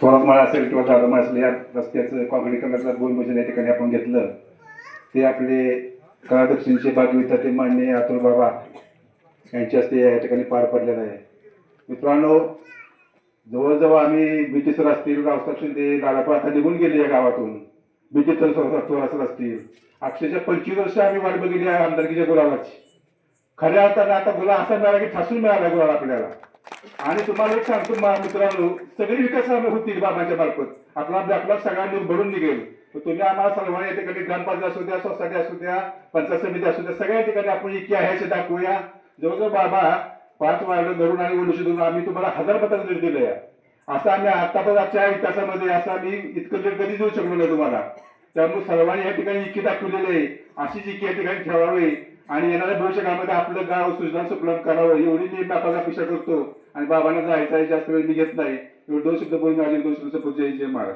थोरातमाळ असेल किंवा दादामाळ असेल या रस्त्याचं काँक्रीटीकरणाचं भूमिपूजन या ठिकाणी आपण घेतलं. ते आपले कला दक्षिणचे भागविता ते मान्य अतुल बाबा यांच्या हस्ते या ठिकाणी पार पडलेलं आहे. मित्रांनो जवळजवळ आम्ही ब्रिटिशर असतील रावसाहेब शिंदे लालापा आता निघून गेले या गावातून. ब्रिटिशर तर असतील. अक्षरशः पंचवीस वर्ष आम्ही वाट बघितली आहे आमदारकीच्या गुलाबाची खऱ्या अर्थाने आता गुलाब असा मिळाला की ठासून मिळाला गुलाब आपल्याला. आणि तुम्हाला एक सांगतो मित्रांनो सगळी विकास होतील बाबाच्या मार्फत आपला आपला सगळ्यांनी भरून निघेल. तर तुम्ही आम्हाला सर्वांना या ठिकाणी ग्रामपंचायत असू द्या सोसायटी असू द्या पंचायत समिती असू द्या सगळ्या ठिकाणी आपण इतकी आहे असे दाखवूया. जवळजवळ बाबा पाच वाढलं धरून आणि ओलशी धरून आम्ही तुम्हाला हजार पत्र लीड दिलं या असं आम्ही आतापर्यंत आजच्या इतिहासामध्ये असं आम्ही इतकं जर कधी देऊ शकलो नाही तुम्हाला. त्यामुळे सर्वांनी या ठिकाणी इतकी दाखवलेली आहे. अशीच इतकी या ठिकाणी ठेवावी. आणि येणाऱ्या भविष्यकाळामध्ये आपलं गाव सुजलाम सुफलाम करावं एवढी मी बाबाला अपेक्षा करतो. आणि बाबांना जायचं आहे जास्त वेळ मी घेत नाही. एवढे दोन शब्द बोलून माझे दोन शब्द जय जय महाराज.